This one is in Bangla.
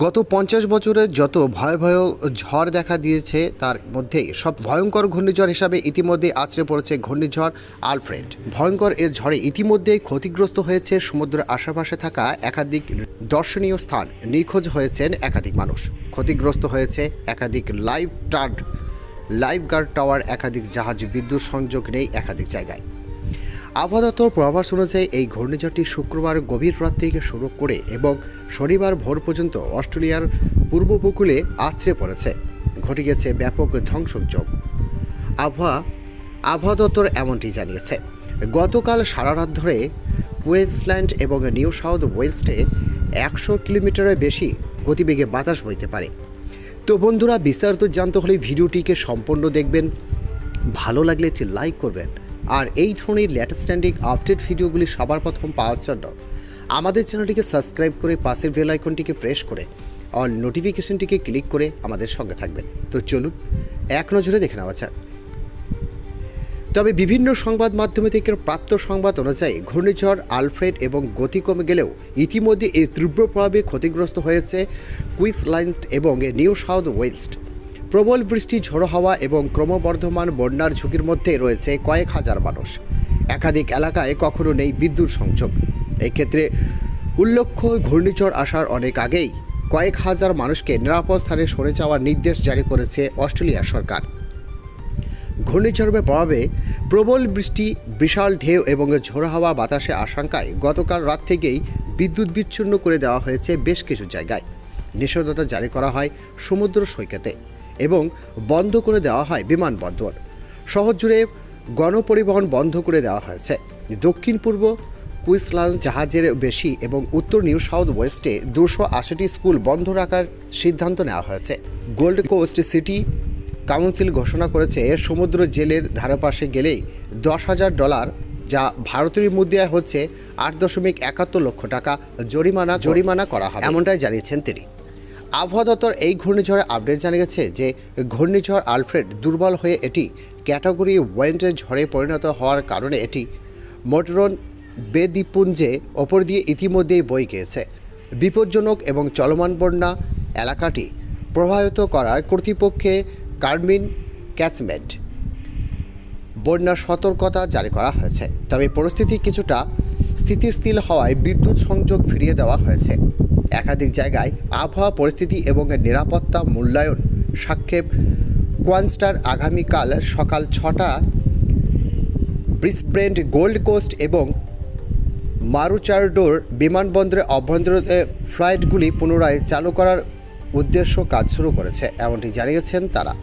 গত পঞ্চাশ বছরে যত ভয় ভয় ঝড় দেখা দিয়েছে, তার মধ্যে সব ভয়ঙ্কর ঘূর্ণিঝড় হিসাবে ইতিমধ্যে আছড়ে পড়েছে ঘূর্ণিঝড় আলফ্রেড। ভয়ঙ্কর এ ঝড়ে ইতিমধ্যেই ক্ষতিগ্রস্ত হয়েছে সমুদ্রের আশেপাশে থাকা একাধিক দর্শনীয় স্থান। নিখোঁজ হয়েছেন একাধিক মানুষ। ক্ষতিগ্রস্ত হয়েছে একাধিক লাইভ টার্ড লাইফ গার্ড টাওয়ার, একাধিক জাহাজ, বিদ্যুৎ সংযোগ নেই একাধিক জায়গায়। আবহাওয়া দপ্তর পূর্বাভাস অনুযায়ী এই ঘূর্ণিঝড়টি শুক্রবার গভীর রাত থেকে শুরু করে এবং শনিবার ভোর পর্যন্ত অস্ট্রেলিয়ার পূর্ব উপকূলে আছড়ে পড়েছে। ঘটে গেছে ব্যাপক ধ্বংসযোগ আবহাওয়া আবহাওয়া দপ্তর এমনটি জানিয়েছে। গতকাল সারা রাত ধরে কুইন্সল্যান্ড এবং নিউ সাউথ ওয়েলসে একশো কিলোমিটারের বেশি গতিবেগে বাতাস বইতে পারে। তো বন্ধুরা, বিস্তারিত জানতে হলে ভিডিওটিকে সম্পূর্ণ দেখবেন। ভালো লাগলে লাইক করবেন। আর এই ধরনের লেটেস্ট স্ট্যান্ডিং আপডেট ভিডিওগুলি সবার প্রথম পাওয়ার জন্য আমাদের চ্যানেলটিকে সাবস্ক্রাইব করে পাশের বেল আইকনটিকে প্রেস করে অল নোটিফিকেশনটিকে ক্লিক করে আমাদের সঙ্গে থাকবেন। তো চলুন, এক নজরে দেখে নেওয়া যাক। তবে বিভিন্ন সংবাদ মাধ্যমে থেকে প্রাপ্ত সংবাদ অনুযায়ী ঘূর্ণিঝড়, আলফ্রেড এবং গতি কমে গেলেও ইতিমধ্যে এই তীব্র প্রভাবে ক্ষতিগ্রস্ত হয়েছে কুইন্সল্যান্ড এবং নিউ সাউথ ওয়েস্ট। প্রবল বৃষ্টি, ঝোড়ো হাওয়া এবং ক্রমবর্ধমান বন্যার ঝুঁকির মধ্যে রয়েছে কয়েক হাজার মানুষ। একাধিক এলাকায় কখনো নেই বিদ্যুৎ সংযোগ। এক্ষেত্রে উল্লেখ্য ঘূর্ণিঝড় আসার অনেক আগেই কয়েক হাজার মানুষকে নিরাপদ স্থানে সরে যাওয়ার নির্দেশ জারি করেছে অস্ট্রেলিয়া সরকার। ঘূর্ণিঝড়ের প্রভাবে প্রবল বৃষ্টি, বিশাল ঢেউ এবং ঝোড়ো হাওয়া বাতাসে আশঙ্কায় গতকাল রাত থেকেই বিদ্যুৎ বিচ্ছিন্ন করে দেওয়া হয়েছে বেশ কিছু জায়গায়। নিষেধাজ্ঞা জারি করা হয় সমুদ্র সৈকতে। এবং বন্ধ করে দেওয়া হয় বিমানবন্দর শহর জুড়ে গণপরিবহন বন্ধ করে দেওয়া হয়েছে। দক্ষিণ পূর্ব কুইন্সল্যান্ড জাহাজের বেশি এবং উত্তর নিউ সাউথ ওয়েস্টে দুশো আশিটি স্কুল বন্ধ রাখার সিদ্ধান্ত নেওয়া হয়েছে। গোল্ড কোস্ট সিটি কাউন্সিল ঘোষণা করেছে, সমুদ্র জেলের ধারেপাশে গেলেই দশ হাজার ডলার, যা ভারতীয় মুদ্রায় হচ্ছে আট দশমিক একাত্তর লক্ষ টাকা জরিমানা জরিমানা করা হবে। এমনটাই জানিয়েছেন তিনি। আবহাওয়া দপ্তর এই ঘূর্ণিঝড়ে আপডেট জানিয়েছে যে, ঘূর্ণিঝড় আলফ্রেড দুর্বল হয়ে এটি ক্যাটাগরি ওয়েন্টের ঝড়ে পরিণত হওয়ার কারণে এটি মোটরন বেদ্বীপপুঞ্জে ওপর দিয়ে ইতিমধ্যেই বই গিয়েছে। বিপজ্জনক এবং চলমান বন্যা এলাকাটি প্রভাবিত করায় কর্তৃপক্ষে কার্মিন ক্যাচমেন্ট বন্যার সতর্কতা জারি করা হয়েছে। তবে পরিস্থিতি কিছুটা স্থিতিশীল হওয়ায় বিদ্যুৎ সংযোগ ফিরিয়ে দেওয়া হয়েছে। একাধিক জায়গায় আবহাওয়া পরিস্থিতি এবং নিরাপত্তা মূল্যায়ন সাক্ষেপ কোয়ানস্টার আগামীকাল সকাল ছটা ব্রিসব্রেন্ড গোল্ড কোস্ট এবং মারুচারডোর বিমানবন্দরে অভ্যন্তরীণ ফ্লাইটগুলি পুনরায় চালু করার উদ্দেশ্য কাজ শুরু করেছে, এমনটি জানিয়েছেন তারা।